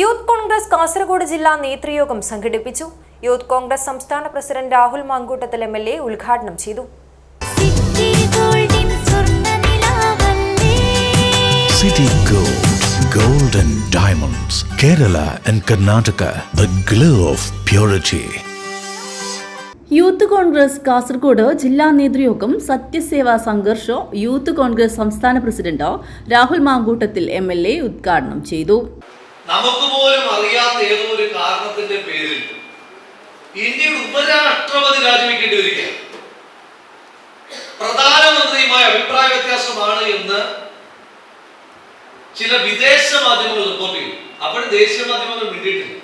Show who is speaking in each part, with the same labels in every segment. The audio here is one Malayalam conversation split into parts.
Speaker 1: യൂത്ത് കോൺഗ്രസ് കാസർഗോഡ് ജില്ലാ നേതൃയോഗം സംഘടിപ്പിച്ചു. യൂത്ത് കോൺഗ്രസ് സംസ്ഥാന president Rahul Mankoottathil M L A ഉദ്ഘാടനം ചെയ്തു.
Speaker 2: City Gold, Gold and Diamonds, Kerala and Karnataka, the glow of purity.
Speaker 3: Youth Congress Kasaragod ജില്ലാ നേതൃയോഗം സത്യസേവാ സംഘർഷ യൂത്ത് കോൺഗ്രസ് സംസ്ഥാന president Rahul Mankoottathil M L A ഉദ്ഘാടനം ചെയ്തു.
Speaker 4: നമുക്ക് പോലും അറിയാത്ത ഏതോ ഒരു കാരണത്തിന്റെ പേരിൽ ഇന്ത്യയുടെ ഉപരാഷ്ട്രപതി രാജിവെക്കേണ്ടി വരികയാണ്. പ്രധാനമന്ത്രിയുമായി അഭിപ്രായ വ്യത്യാസമാണ് എന്ന് ചില വിദേശ മാധ്യമങ്ങൾ റിപ്പോർട്ട് ചെയ്തു അപ്പോഴും ദേശീയ മാധ്യമങ്ങൾ മിണ്ടിയിട്ടില്ല.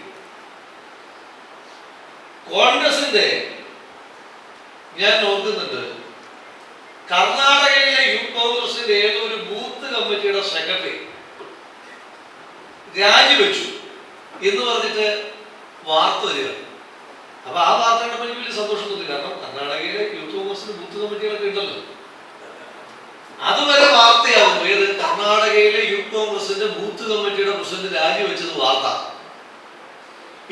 Speaker 4: കോൺഗ്രസിന്റെ ഞാൻ ഓർക്കുന്നുണ്ട് കർണാടകയിലെ യൂത്ത് കോൺഗ്രസിന്റെ ഏതോ ഒരു ബൂത്ത് കമ്മിറ്റിയുടെ സെക്രട്ടറി രാജിവെച്ചു എന്ന് പറഞ്ഞിട്ട് വാർത്ത വരിക. അപ്പൊ ആ വാർത്ത കണ്ടപ്പോൾ എനിക്ക് വലിയ സന്തോഷം കാരണം കർണാടകയിലെ യൂത്ത് കോൺഗ്രസിന് ബൂത്ത് കമ്മിറ്റികളൊക്കെ ഉണ്ടല്ലോ. അതുവരെ വാർത്തയാകുന്നു ഏത് കർണാടകയിലെ യൂത്ത് കോൺഗ്രസിന്റെ ബൂത്ത് കമ്മിറ്റിയുടെ പ്രസിഡന്റ് രാജിവെച്ചത് വാർത്ത.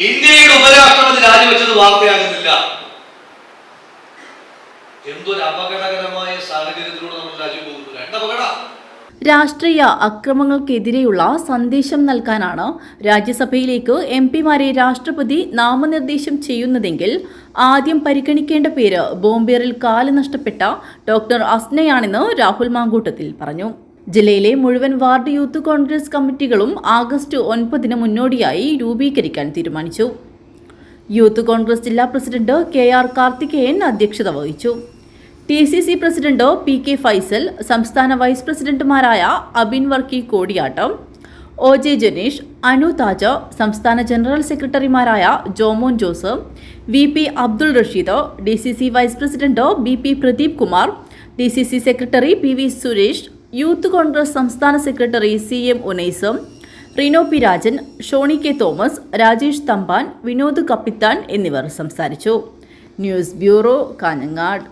Speaker 4: ഇന്ത്യയുടെ ഉപരാഷ്ട്രപതി രാജിവെച്ചത് വാർത്തയാകുന്നില്ല. എന്തൊരു അപകടകരമായ സാഹചര്യത്തിലൂടെ നമ്മൾ രാജ്യം പോകുന്നു രണ്ട്
Speaker 3: രാഷ്ട്രീയ അക്രമങ്ങൾക്കെതിരെയുള്ള സന്ദേശം നൽകാനാണ് രാജ്യസഭയിലേക്ക് എം പിമാരെ രാഷ്ട്രപതി നാമനിർദ്ദേശം ചെയ്യുന്നതെങ്കിൽ ആദ്യം പരിഗണിക്കേണ്ട പേര് ബോംബേറിൽ കാൽ നഷ്ടപ്പെട്ട ഡോക്ടർ അസ്നയാണെന്ന് രാഹുൽ മാങ്കൂട്ടത്തിൽ പറഞ്ഞു. ജില്ലയിലെ മുഴുവൻ വാർഡ് യൂത്ത് കോൺഗ്രസ് കമ്മിറ്റികളും ആഗസ്റ്റ് ഒൻപതിന് മുന്നോടിയായി രൂപീകരിക്കാൻ തീരുമാനിച്ചു. യൂത്ത് കോൺഗ്രസ് ജില്ലാ പ്രസിഡന്റ് കെ ആർ കാർത്തികേയൻ അധ്യക്ഷത വഹിച്ചു. T C C president P K Faisal സംസ്ഥാന വൈസ് പ്രസിഡന്റുമാരായ അബിൻ വർക്കി കോടിയാട്ടം ഒ ജെ ജനീഷ് അനു താജ സംസ്ഥാന ജനറൽ സെക്രട്ടറിമാരായ Jomon Joseph V P Abdul Rasheed D C C vice president B P Pradeep Kumar D C C secretary P V Suresh youth Congress സംസ്ഥാന secretary C M Unaisam Rino P Rajan Shoni K Thomas Rajesh Thampan Vinod Kappithan എന്നിവർ സംസാരിച്ചു. News bureau Kanhangad.